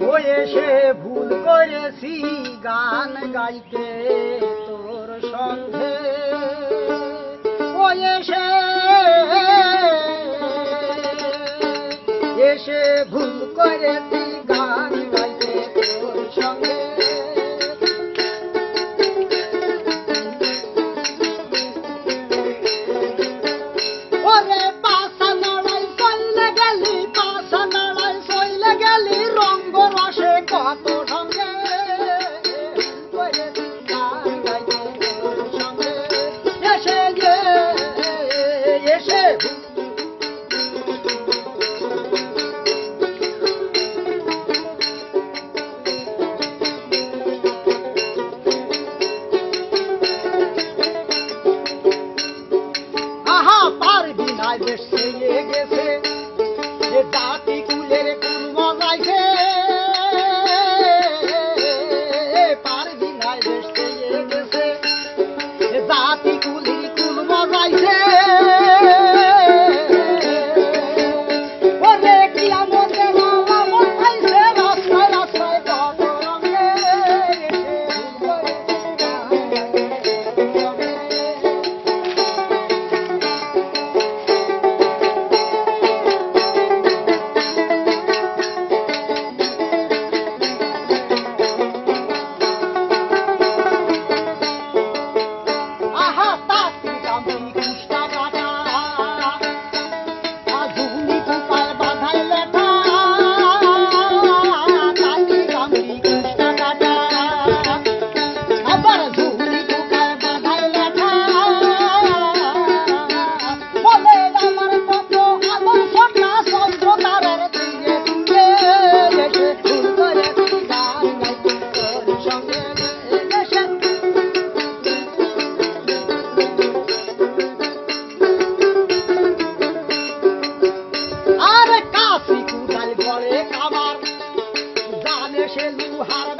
বয়েসে ভুল করেছি গান গাইতে তোর সন্ধে। বয়েসে এসে ভুল করেছি গান গাইতে হয়ে গেছে যে জাতি কুলের কোন মজাইছে شلو هر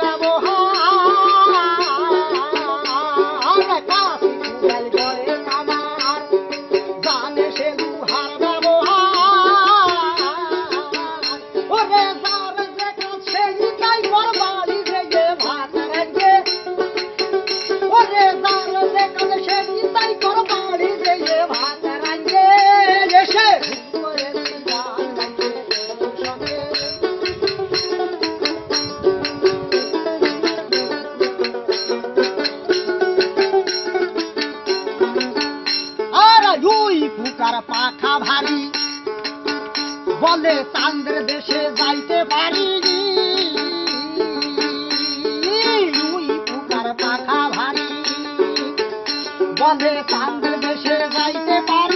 দুই পুকার পাখা ভারী। বলে চান্দ্র দেশে যাইতে পারি পাখা ভারী। বলে চান্দ্র দেশে যাইতে পারি